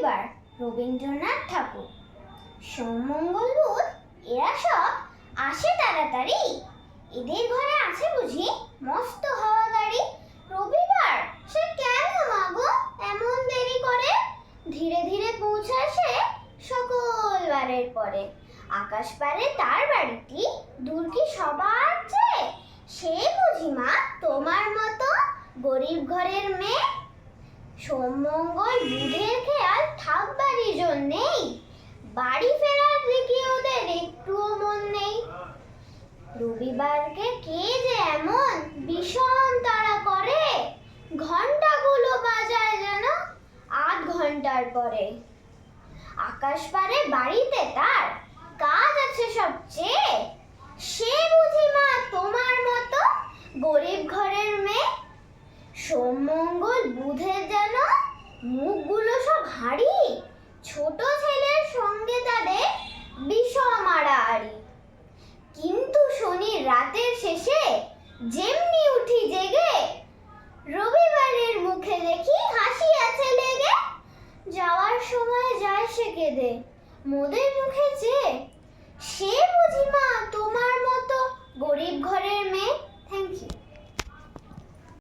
রবিবার রবীন্দ্রনাথ ঠাকুর। সোমমঙ্গল বুধ এরা সব আসে তাড়াতাড়ি। এদের ঘরে আছে বুঝি মস্ত হাওয়া গাড়ি। রবিবার, সে কেন মাগো এমন দেরি করে? ধীরে ধীরে পৌঁছায় সে সকল বারের পরে। আকাশ পারে তার বাড়িটি, দূর কি সবার চেয়ে? সে বুঝি মা তোমার মতো গরিব ঘরের মেয়ে? সোমমঙ্গল বুধের রবিবারকে কে যে এমন ভীষণ তাড়া করে? ঘন্টাগুলো বাজায় যেন আধ ঘণ্টার পরে। আকাশ পারে বাড়িতে তার কাজ আছে সবচেয়ে। সে বুঝি মা তোমার মতো গরিব ঘরের মেয়ে? সোমমঙ্গল বুধের যেন মুখগুলো সব হাড়ি। রাতের শেষে যেমনি উঠি জেগে, রবিবারের মুখে দেখি হাসি আছে লেগে। যাওয়ার সময় যায় সে কেঁদে, মোদের মুখে যে, সে বুঝি মা তোমার মতো গরিব ঘরের মেয়ে।